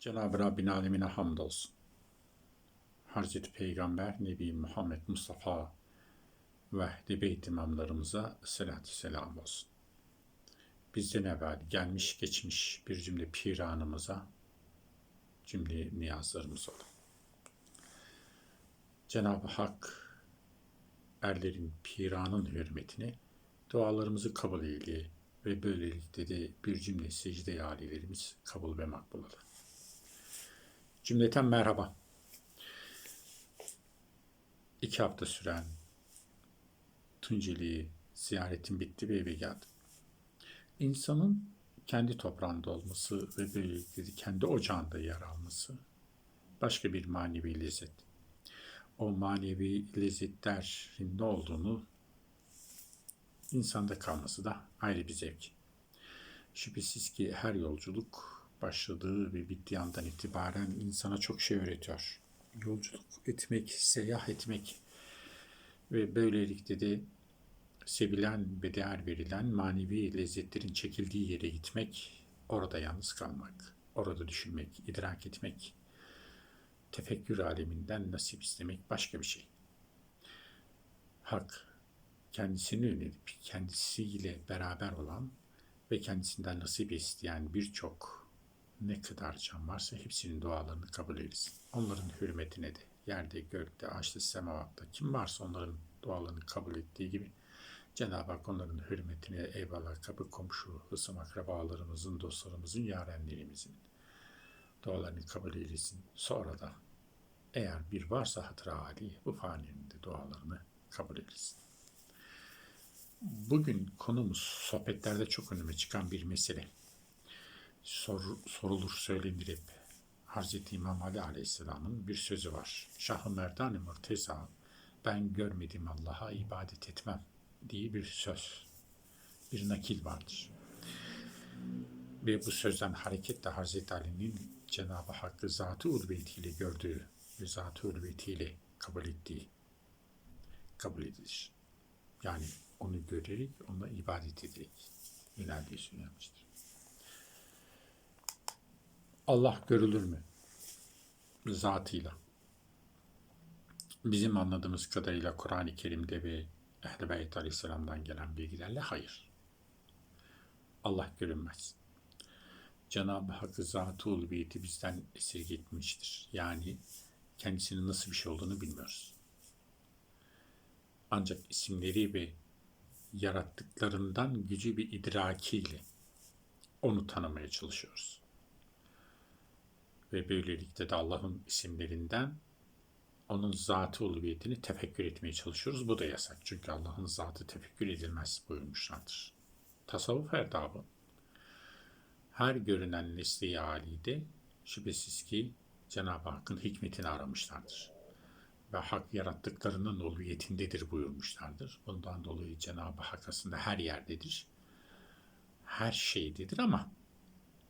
Cenab-ı Rabbin alemine hamdolsun. Hazreti Peygamber Nebi Muhammed Mustafa ve ehli beyt imamlarımıza selatü selam olsun. Bizden evvel gelmiş geçmiş bir cümle piranımıza cümle niyazlarımız olun. Cenab-ı Hak erlerin piranın hürmetine dualarımızı kabul eyle ve böylelikle de bir cümle secde alilerimiz kabul ve makbul olur. Cümleten merhaba. İki hafta süren Tunceli ziyaretim bitti ve eve geldim. İnsanın kendi toprağında olması ve böylelikle kendi ocağında yer alması başka bir manevi lezzet. O manevi lezzetlerin ne olduğunu insanda kalması da ayrı bir zevk. Şüphesiz ki her yolculuk başladığı ve bittiği andan itibaren insana çok şey öğretiyor. Yolculuk etmek, seyahat etmek ve böylelikle de sevilen ve değer verilen manevi lezzetlerin çekildiği yere gitmek, orada yalnız kalmak, orada düşünmek, idrak etmek, tefekkür aleminden nasip istemek başka bir şey. Hak, kendisini yönelip kendisiyle beraber olan ve kendisinden nasip isteyen birçok ne kadar can varsa hepsinin dualarını kabul eylesin. Onların hürmetine de yerde, gökte, ağaçta, semavatta kim varsa onların dualarını kabul ettiği gibi Cenab-ı Hak onların hürmetine eyvallah kapı komşu, hısım akrabalarımızın, dostlarımızın, yarenlerimizin dualarını kabul eylesin. Sonra da eğer bir varsa hatıra hali bu faninin de dualarını kabul eylesin. Bugün konumuz sohbetlerde çok önüme çıkan bir mesele. Sor, sorulur söylenir hep. Hazreti İmam Ali Aleyhisselam'ın bir sözü var. Şah-ı Merdan-ı Murteza ben görmedim Allah'a ibadet etmem diye bir söz. Bir nakil vardır. Ve bu sözden hareketle Hazreti Ali'nin Cenab-ı Hakk'ı zatı ulviyetiyle gördüğü ve zatı ulviyetiyle kabul ettiği kabul edilir. Yani onu görerek, ona ibadet ederek yöneldiği söylenmiştir. Allah görülür mü? Zatıyla. Bizim anladığımız kadarıyla Kur'an-ı Kerim'de ve Ehl-i Beyt Aleyhisselam'dan gelen bilgilerle hayır. Allah görünmez. Cenab-ı Hakk'ı zat-ı ulviyeti bizden esirgetmiştir. Yani kendisinin nasıl bir şey olduğunu bilmiyoruz. Ancak isimleri ve yarattıklarından gücü bir idrakiyle onu tanımaya çalışıyoruz. Ve böylelikle de Allah'ın isimlerinden onun zatı ulviyetini tefekkür etmeye çalışıyoruz. Bu da yasak. Çünkü Allah'ın zatı tefekkür edilmez buyurmuşlardır. Tasavvuf erdabı her görünen nesli halide şüphesiz ki Cenab-ı Hakk'ın hikmetini aramışlardır. Ve hak yarattıklarının ulviyetindedir buyurmuşlardır. Bundan dolayı Cenab-ı Hak aslında her yerdedir. Her şeydedir ama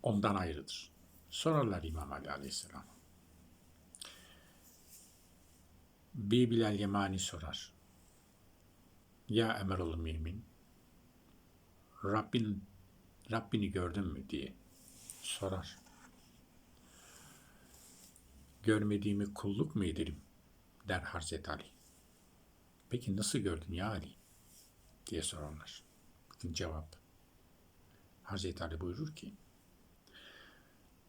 ondan ayrıdır. Sorarlar İmam Ali Aleyhisselam. Bir Bilal Yemani sorar. Ya Emerul Mümin, Rabbin, Rabbini gördün mü diye sorar. Görmediğimi kulluk mu ederim der Hazreti Ali. Peki nasıl gördün ya Ali? diye sorarlar. Cevap. Hazreti Ali buyurur ki,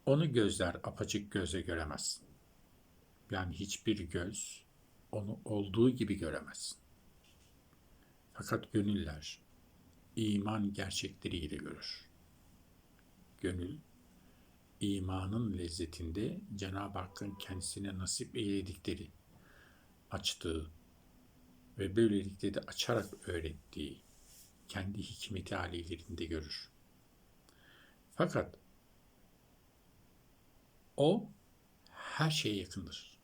onu gözler apaçık göze göremez. Yani hiçbir göz onu olduğu gibi göremez. Fakat gönüller iman gerçekleriyle görür. Gönül imanın lezzetinde Cenab-ı Hakk'ın kendisine nasip eyledikleri, açtığı ve böylelikle de açarak öğrettiği kendi hikmeti halilerinde görür. Fakat o her şeye yakındır.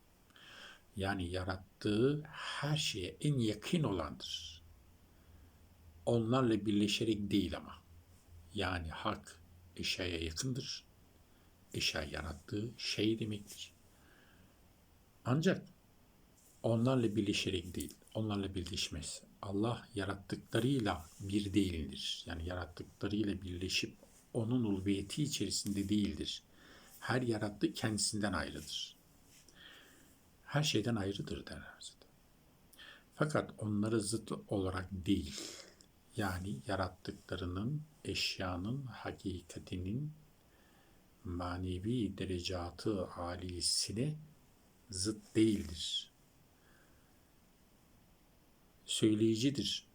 Yani yarattığı her şeye en yakın olandır. Onlarla birleşerek değil ama. Yani hak eşyaya yakındır. Eşya yarattığı şey demektir. Ancak onlarla birleşerek değil, onlarla birleşmez. Allah yarattıklarıyla bir değildir. Yani yarattıklarıyla birleşip onun ulviyeti içerisinde değildir. Her yarattığı kendisinden ayrıdır. Her şeyden ayrıdır der Hazreti. Fakat onları zıt olarak değil, yani yarattıklarının, eşyanın, hakikatinin manevi derecatı alisine zıt değildir. Söyleyicidir.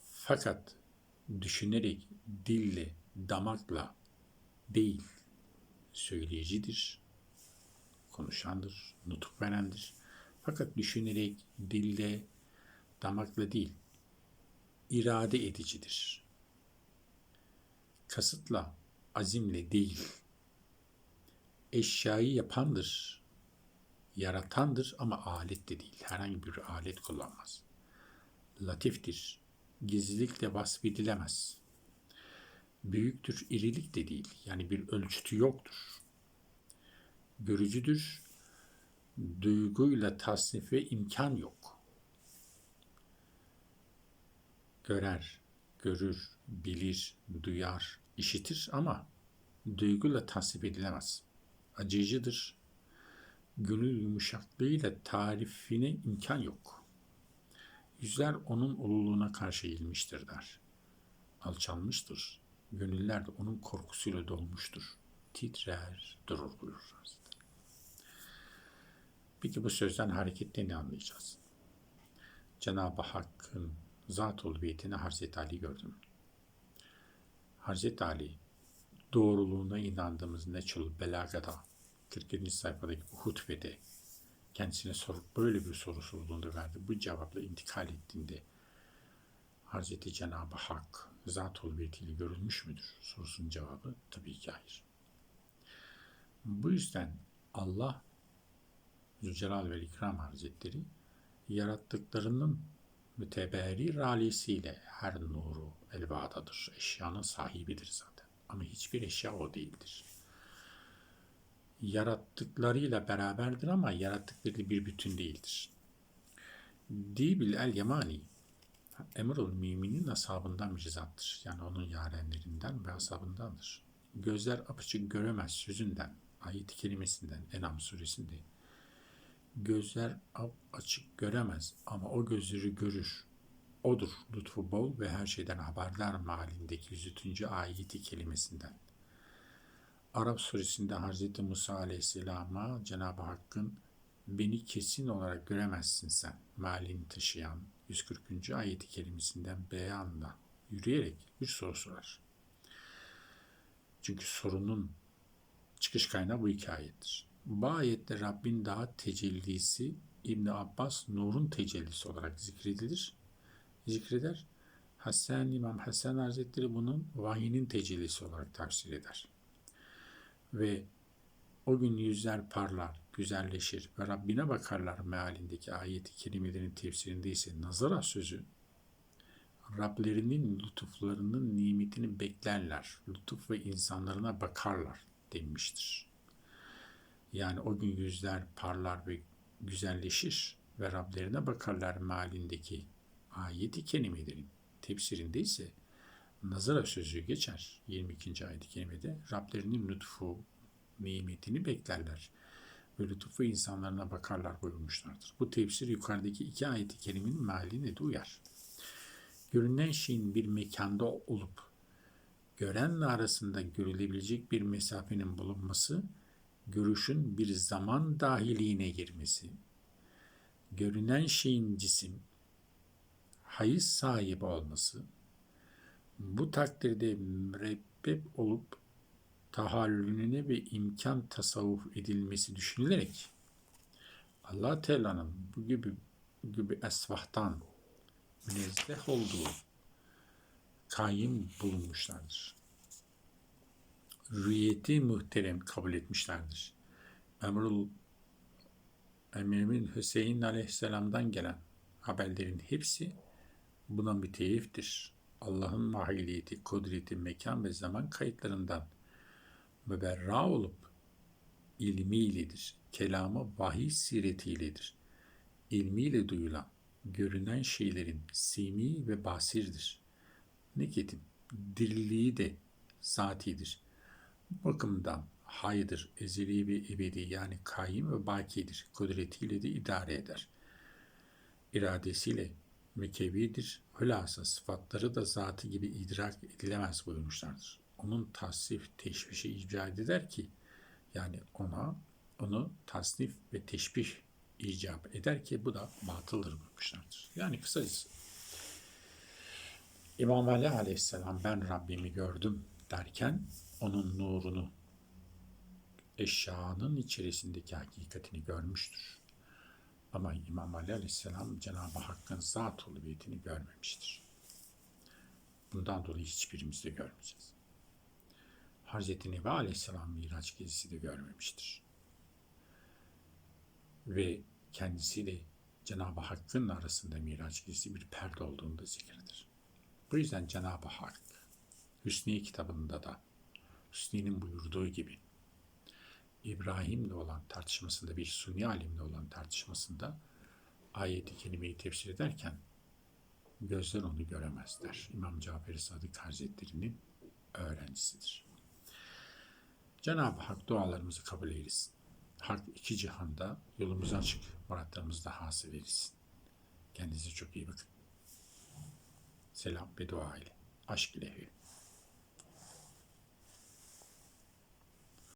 Fakat düşünerek, dille, damakla değil, söyleyicidir, konuşandır, nutuk verendir. Fakat düşünerek, dille, damakla değil, irade edicidir. Kasıtla, azimle değil, eşyayı yapandır, yaratandır ama alet de değil. Herhangi bir alet kullanmaz. Latiftir, gizlilikle vasfedilemez. Büyüktür, irilik de değil. Yani bir ölçütü yoktur. Görücüdür, duyguyla tasnif ve imkan yok. Görer, görür, bilir, duyar, işitir ama duyguyla tasnif edilemez. Acıyıcıdır. Gönül yumuşaklığıyla tarifine imkan yok. Yüzler onun ululuğuna karşı eğilmiştir der. Alçalmıştır. Gönüller de onun korkusuyla dolmuştur. Titrer, durur buyurur. Peki bu sözden hareketle ne anlayacağız? Cenab-ı Hakk'ın zat ulviyetini Hazreti Ali gördüm. Hazreti Ali doğruluğuna inandığımız Neçul Belaga'da 40. sayfadaki bu hutbede kendisine sorup böyle bir soru sorulduğunda verdi. Bu cevapla intikal ettiğinde Hazreti Cenab-ı Hak zat ulviyetiyle görülmüş müdür? Sorusunun cevabı tabii ki hayır. Bu yüzden Allah Zülcelal ve İkram Hazretleri yarattıklarının müteberri ralisiyle her nuru elvadadır. Eşyanın sahibidir zaten. Ama hiçbir eşya o değildir. Yarattıklarıyla beraberdir ama yarattıkları bir bütün değildir. Dibil el Yemani Emrul Müminin ashabından bir zattır. Yani onun yarenlerinden ve ashabındandır. Gözler apaçık göremez sözünden, ayet kelimesinden Enam suresinde Gözler açık göremez ama o gözleri görür. Odur lütfu bol ve her şeyden haberdar malindeki 103. ayeti kelimesinden. Arap suresinde Hz. Musa aleyhisselama Cenab-ı Hakk'ın beni kesin olarak göremezsin sen malini taşıyan 140. ayeti kelimesinden beyanla yürüyerek bir soru sorar. Çünkü sorunun çıkış kaynağı bu hikayedir. Bu ayette Rabbin daha tecellisi İbn Abbas nurun tecellisi olarak zikredilir. Zikreder. Hasan İmam Hasan Hazretleri bunun vahinin tecellisi olarak tafsir eder. Ve o gün yüzler parlar, güzelleşir ve Rabbine bakarlar mealindeki ayeti kelimelerin tefsirinde ise nazara sözü Rablerinin lütuflarının nimetini beklerler. Lütuf ve insanlarına bakarlar denmiştir. Yani o gün yüzler parlar ve güzelleşir ve Rablerine bakarlar malindeki ayeti kelimelerin tefsirinde ise nazara sözü geçer. 22. ayet-i kerimede Rablerinin lütfu, nimetini beklerler ve lütfu insanlarına bakarlar buyurmuşlardır. Bu tefsir yukarıdaki iki ayet-i kerimenin mahaline de uyar. Görünen şeyin bir mekanda olup görenle arasında görülebilecek bir mesafenin bulunması görüşün bir zaman dahiliğine girmesi, görünen şeyin cisim, hayız sahibi olması, bu takdirde mürebbep olup tahallülüne ve imkan tasavvuf edilmesi düşünülerek Allah Teala'nın bu gibi gibi esvahtan münezzeh olduğu kayyım bulunmuşlardır rüyeti muhterem kabul etmişlerdir. Emrul Emir'in Hüseyin Aleyhisselam'dan gelen haberlerin hepsi buna müteyiftir. Allah'ın mahiliyeti, kudreti, mekan ve zaman kayıtlarından müberra olup ilmiyledir. Kelamı vahiy siretiyledir. İlmiyle duyulan, görünen şeylerin simi ve basirdir. Nitekim diriliği de zatidir bakımdan haydır, ezeli ve ebedi yani kaim ve bakidir. Kudretiyle de idare eder. İradesiyle mükevidir. Hülasa sıfatları da zatı gibi idrak edilemez buyurmuşlardır. Onun tasnif, teşvişi icat eder ki yani ona onu tasnif ve teşbih icap eder ki bu da batıldır buyurmuşlardır. Yani kısacası İmam Ali aleyhisselam ben Rabbimi gördüm derken onun nurunu eşyanın içerisindeki hakikatini görmüştür. Ama İmam Ali aleyhisselam Cenab-ı Hakk'ın zat uluviyetini görmemiştir. Bundan dolayı hiçbirimiz de görmeyeceğiz. Hazreti Nebi aleyhisselam Miraç gezisi de görmemiştir. Ve kendisiyle Cenab-ı Hakk'ın arasında Miraç gezisi bir perde olduğunu da zikredir. Bu yüzden Cenab-ı Hak Hüsniye kitabında da Hüsniye'nin buyurduğu gibi İbrahim'le olan tartışmasında bir Sunni alimle olan tartışmasında ayeti kelimeyi tefsir ederken gözler onu göremez der. İmam Cafer Sadık Hazretleri'nin öğrencisidir. Cenab-ı Hak dualarımızı kabul eylesin. Hak iki cihanda yolumuzu açık, muratlarımızı da hasıl eylesin. Kendinize çok iyi bakın. Selam ve dua ile. Aşk ile.